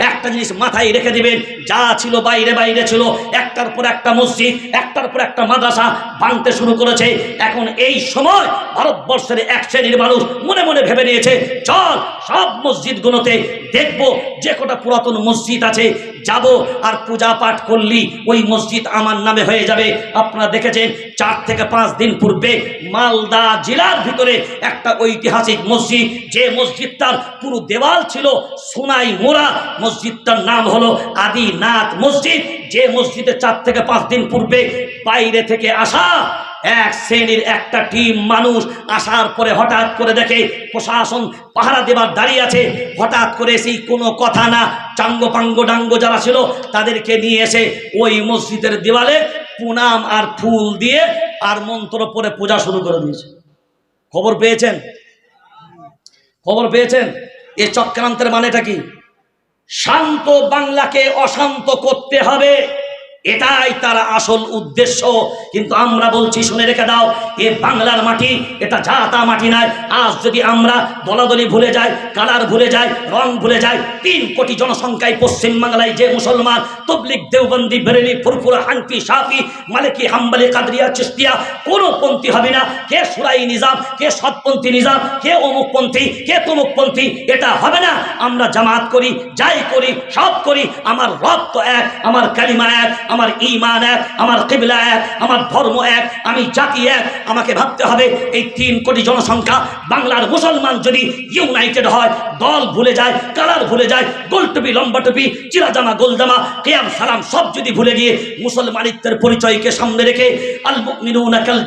একটা জিনিস মাথায় রেখে দিবেন যা ছিল বাইরে বাইরে ছিল একটার পর একটা মসজিদ, একটার পর একটা মাদ্রাসা ভাঙতে শুরু করেছে। এখন এই সময় ভারতবর্ষের এক শ্রেণির মানুষ মনে মনে ভেবে নিয়েছে, চল সব মসজিদগুলোতে দেখব যে কটা পুরাতন মসজিদ আছে, যাব আর পূজা পাঠ করলি, ওই মসজিদ আমার নামে হয়ে যাবে। আপনারা দেখেছেন, চার থেকে পাঁচ দিন পূর্বে মালদা জেলার ভিতরে একটা ঐতিহাসিক মসজিদ, যে মসজিদটার পুরো দেওয়াল ছিল সোনাই মোড়া। মসজিদটার নাম হলো আদিনাথ মসজিদ। যে মসজিদে চার থেকে পাঁচ দিন পূর্বে বাইরে থেকে আসা, এক শ্রেণির একটা টিম মানুষ আসার পরে হঠাৎ করে দেখে প্রশাসন পাহারা দেবার দাঁড়িয়ে আছে। হঠাৎ করে সেই কোনো কথা না চাঙ্গ পাঙ্গ ডাঙ্গ যারা ছিল তাদেরকে নিয়ে এসে ওই মসজিদের দেওয়ালে পুনাম আর ফুল দিয়ে আর মন্ত্র পরে পূজা শুরু করে দিয়েছে। খবর পেয়েছেন? খবর পেয়েছেন? এ চক্রান্তের মানেটা কি? শান্ত বাংলাকে অশান্ত করতে হবে। এটাই তার আসল উদ্দেশ্য। কিন্তু আমরা বলছি, শুনে রেখে দাও, এ বাংলার মাটি, এটা যা তা মাটি নাই আজ যদি আমরা দলাদলি ভুলে যাই, কালার ভুলে যাই, রং ভুলে যাই, তিন কোটি জনসংখ্যায় পশ্চিম বাংলায় যে মুসলমান তবলিক দেওবন্দি, বেরেলি, ফুরফুরা, হানফি, সাফি, মালিকি, হাম্বালি, কাদরিয়া, চিস্তিয়া, কোনো পন্থী হবে না। কে সুরাই নিজাম, কে সৎপন্থী নিজাম, কে অমুকপন্থী কে তমুকপন্থী এটা হবে না। আমরা জামাত করি, যাই করি, সব করি, আমার রব তো এক, আমার কালিমা এক আমার ইমান এক, আমার কেবলা এক, আমার ধর্ম এক, আমি জাতি এক। আমাকে ভাবতে হবে এই তিন কোটি জনসংখ্যা বাংলার মুসলমান যদি ইউনাইটেড হয় দল ভুলে যায়, কালার ভুলে যায়, গোল টুপি, লম্বা টুপি, চিরা জামা, গোল জামা, কেয়াম, সালাম, সব যদি ভুলে গিয়ে মুসলমানিত্বের পরিচয়কে সামনে রেখে আল মুমিনুনা কাল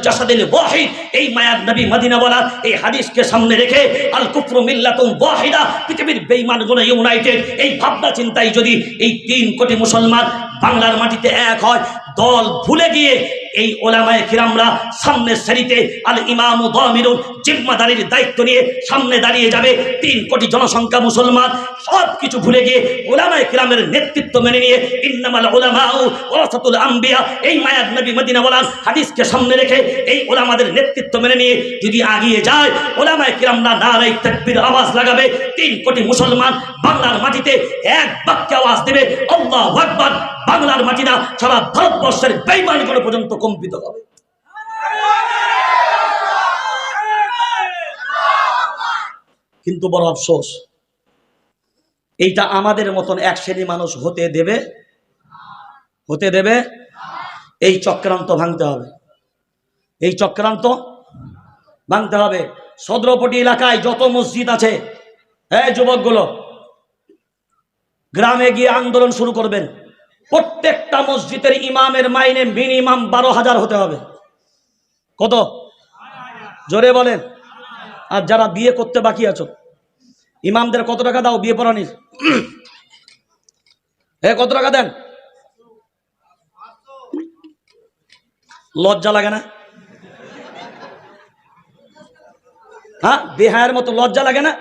এই মায়ার নবী মদিনা বলা এই হাদিসকে সামনে রেখে আল কুফরু মিল্লাতুন ওয়াহিদা, পৃথিবীর বেঈমানগুলো ইউনাইটেড, এই ভাবনা চিন্তায় যদি এই তিন কোটি মুসলমান বাংলার মাটিতে এক হয়, দল ভুলে গিয়ে এই ওলামায় কিরামরা সামনের সারিতে আল ইমাম ও দমিরুন জিম্মাদারির দায়িত্ব নিয়ে সামনে দাঁড়িয়ে যাবে। তিন কোটি জনসংখ্যা মুসলমান সব কিছু ভুলে গিয়ে ওলামায় কিরামের নেতৃত্ব মেনে নিয়ে ইন্নামাল ওলামা ওরাসাতুল আম্বিয়া, এই মায়ার নবী মদিনা বলান হাদিসকে সামনে রেখে এই ওলামাদের নেতৃত্ব মেনে নিয়ে যদি আগিয়ে যায়, ওলামায় কিরামরা নারাই তাকবীর আওয়াজ লাগাবে। তিন কোটি মুসলমান বাংলার মাটিতে এক বাক্যে আওয়াজ দেবে, আল্লাহ আকবার। বাংলার মাটি না সারা ভারতবর্ষের বেইমানগুলো পর্যন্ত কম্পিত হবে। কিন্তু বড় আফসোস, এইটা আমাদের মতন এক শ্রেণি মানুষ হতে দেবে? হতে দেবে? এই চক্রান্ত ভাঙতে হবে। এই চক্রান্ত ভাঙতে হবে। সদরপটি এলাকায় যত মসজিদ আছে হ্যাঁ যুবকগুলো, গ্রামে গিয়ে আন্দোলন শুরু করবেন। প্রত্যেকটা মসজিদের ইমামের মাইনে মিনিমাম বারো হাজার হতে হবে। কত? জোরে বলেন। আর যারা বিয়ে করতে বাকি আছো, ইমামদের কত টাকা দাও বিয়ে পড়ানির? হে কত টাকা দেন? লজ্জা লাগে না? হ্যাঁ বেহায়ের মতো লজ্জা লাগে না?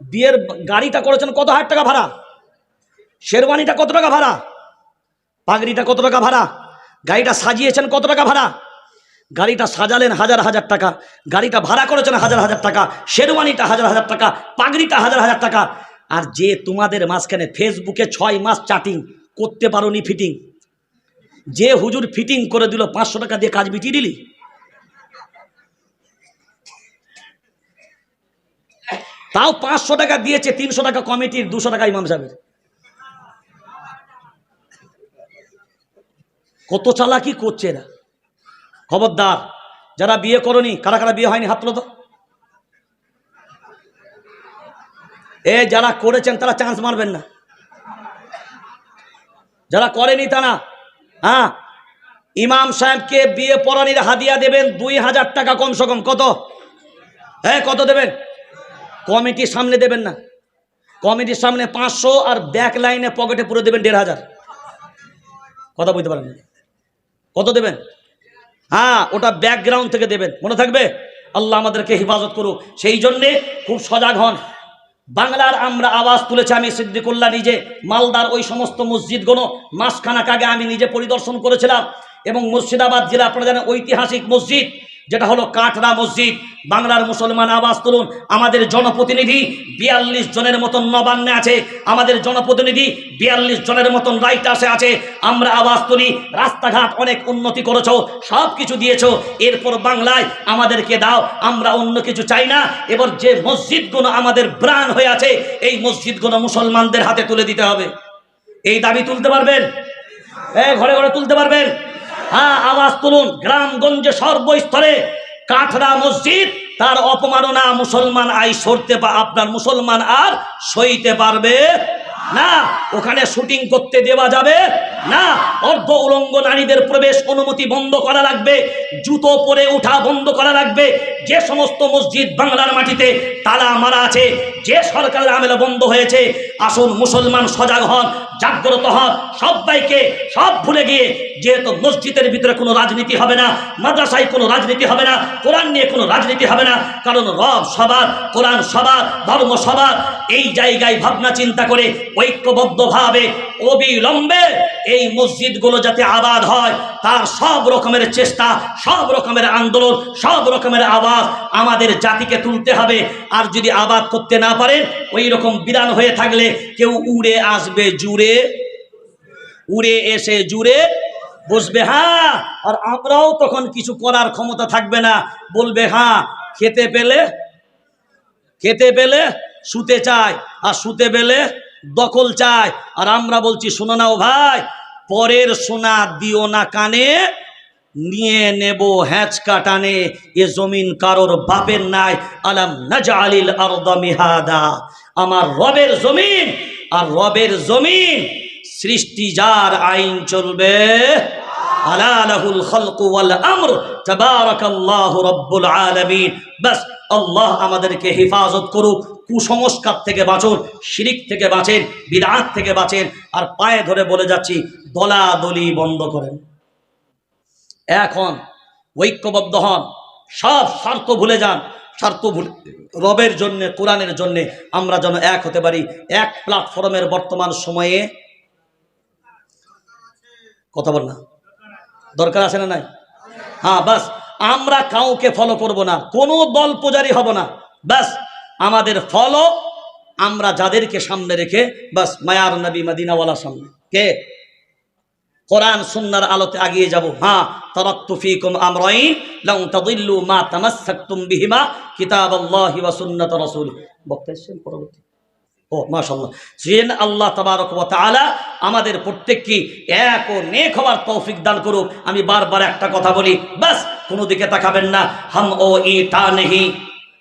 বিয়ের গাড়িটা করেছেন কত হাজার টাকা ভাড়া? শেরওয়ানিটা কত টাকা ভাড়া? পাগড়িটা কত টাকা ভাড়া? গাড়িটা সাজিয়েছেন কত টাকা ভাড়া? গাড়িটা সাজালেন হাজার হাজার টাকা। গাড়িটা ভাড়া করেছেন হাজার হাজার টাকা। শেরওয়ানিটা হাজার হাজার টাকা। পাগড়িটা হাজার হাজার টাকা। আর যে তোমাদের মাঝখানে ফেসবুকে ছয় মাস চাটিং করতে পারো নি ফিটিং যে হুজুর ফিটিং করে দিল পাঁচশো টাকা দিয়ে কাজ মিটিয়ে দিলি? তাও পাঁচশো টাকা দিয়েছে, তিনশো টাকা কমিটির, দুশো টাকা ইমাম সাহেবের। কত চালাকি করছে এরা? খবরদার, যারা বিয়ে করনি, কারা কারা বিয়ে হয়নি হাত তো। এ যারা করেছেন তারা চান্স মারবেন না। যারা করেনি তারা হ্যাঁ? ইমাম সাহেবকে বিয়ে পড়ানির হাদিয়া দেবেন দুই হাজার টাকা কমসে কম। কত? হ্যাঁ কত দেবেন? কমিটির সামনে দেবেন না। কমিটির সামনে পাঁচশো আর ব্যাক লাইনে পকেটে পুরো দেবেন দেড় হাজার। কথা বুঝতে পারেন না। কত দেবেন? হ্যাঁ ওটা ব্যাকগ্রাউন্ড থেকে দেবেন। মনে থাকবে? আল্লাহ আমাদেরকে হেফাজত করুক। সেই জন্যে খুব সজাগ হন। বাংলার আমরা আওয়াজ তুলেছি আমি সিদ্দিকুল্লাহ নিজে। মালদার ওই সমস্ত মসজিদগুলো মাসখানাক আগে আমি নিজে পরিদর্শন করেছিলাম এবং মুর্শিদাবাদ জেলা আপনারা জানেন ঐতিহাসিক মসজিদ। যেটা হলো কাঠরা মসজিদ। বাংলার মুসলমান আবাস তুলুন। আমাদের জনপ্রতিনিধি বিয়াল্লিশ জনের মতন নবান্নে আছে। আমাদের জনপ্রতিনিধি বিয়াল্লিশ জনের মতন রাইটার্সে আছে। আমরা আবাস তুলি, রাস্তাঘাট অনেক উন্নতি করেছ, সব কিছু দিয়েছ। এরপর বাংলায় আমাদেরকে দাও, আমরা অন্য কিছু চাই না। এবার যে মসজিদগুলো আমাদের ব্রাণ হয়ে আছে, এই মসজিদগুলো মুসলমানদের হাতে তুলে দিতে হবে। এই দাবি তুলতে পারবেন? ঘরে ঘরে তুলতে পারবেন? হ্যাঁ আওয়াজ তুলুন। গ্রামগঞ্জে সর্বস্তরে কাঠরা মসজিদ, তার অপমাননা মুসলমান আই সরতে পা আপনার মুসলমান আর সইতে পারবে না। ওখানে শুটিং করতে দেওয়া যাবে। না, অর্ধ উলঙ্গ নারীদের প্রবেশ অনুমতি বন্ধ করা লাগবে, জুতো পরে ওঠা বন্ধ করা লাগবে, যে সমস্ত মসজিদ বাংলার মাটিতে তালা মারা আছে, যে সরকারের আমেলা বন্ধ হয়েছে, আসুন মুসলমান সজাগ হন, জাগ্রত হন, সবাইকে সব ভুলে গিয়ে, যেহেতু মসজিদের ভিতরে কোনো রাজনীতি হবে না, মাদ্রাসায় কোনো রাজনীতি হবে না, কোরআন নিয়ে কোনো রাজনীতি হবে না, কারণ রব সবার কোরআন সবার ধর্ম সবার এই জায়গায় ভাবনা চিন্তা করে ঐক্যবদ্ধভাবে, অবিলম্বে এই মসজিদগুলো যাতে আবাদ হয়, তার সব রকমের চেষ্টা, সব রকমের আন্দোলন, সব রকমের আওয়াজ আমাদের জাতিকে তুলতে হবে। আর যদি আবাদ করতে না পারেন ওই রকম বিধান হয়ে থাকলে কেউ উড়ে আসবে জুড়ে, উড়ে এসে জুড়ে বসবে হ্যাঁ আর আমরাও তখন কিছু করার ক্ষমতা থাকবে না। বলবে হ্যাঁ খেতে পেলে খেতে পেলে শুতে চায়, আর শুতে পেলে দখল চায়। আর আমরা বলছি, শোনো নাও ভাই পরের সোনা দিও না কানে, নিয়ে নেব হ্যাঁচকা টানে এ জমিন কারোর বাপের নাই। আলাম নাজালিল আরদা মিহাদা। আমার রবের জমিন, আর রবের জমিন, সৃষ্টি যার আইন চলবে। আল্লাহ আমাদেরকে হেফাজত করুক। কুসংস্কার থেকে বাঁচুন, শিরিক থেকে বাঁচেন বিরাট থেকে বাঁচেন, আর পায়ে ধরে বলে যাচ্ছি, দলাদলি বন্ধ করেন। এখন ঐক্যবদ্ধ হন, সব স্বার্থ ভুলে যান, স্বার্থ ভুলে রবের জন্য, কোরআনের জন্য আমরা যেন এক হতে পারি, এক প্ল্যাটফর্মের বর্তমান সময়ে। কথা বল না। দরকার আছে না নাই? হ্যাঁ বাস, আমরা কাউকে ফলো করব না, কোনো দল পূজারি হব না, বাস। আমাদের ফলও আমরা যাদেরকে সামনে রেখে, বাস মায়ার নবী মদিনাওয়ালা সামনে। কে? কোরআন সুন্নার আলোতে আগিয়ে যাব। হ্যাঁ মা ও আল্লাহ আমাদের প্রত্যেককে এক ও নেক হওয়ার তৌফিক দান করুক। আমি বারবার একটা কথা বলি, বাস কোনো দিকে তাকাবেন না। হাম ও ইটা নেহি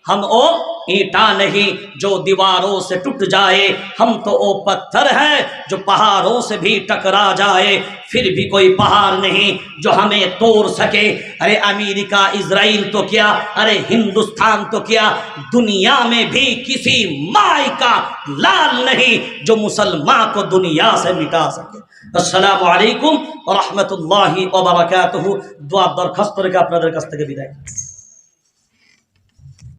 হাম ও ईटा नहीं जो दीवारों से टूट जाए हम तो ओ पत्थर हैं जो पहाड़ों से भी टकरा जाए फिर भी कोई पहाड़ नहीं जो हमें तोड़ सके अरे अमेरिका इजराइल तो क्या अरे हिंदुस्तान तो क्या दुनिया में भी किसी माई का लाल नहीं जो मुसलमान को दुनिया से मिटा सके আসসালামু আলাইকুম রহমতুল্লাহি ওবরাকাতুহু দোয়া দরখাস্ত রেখে আপনাদের কাছ থেকে বিদায়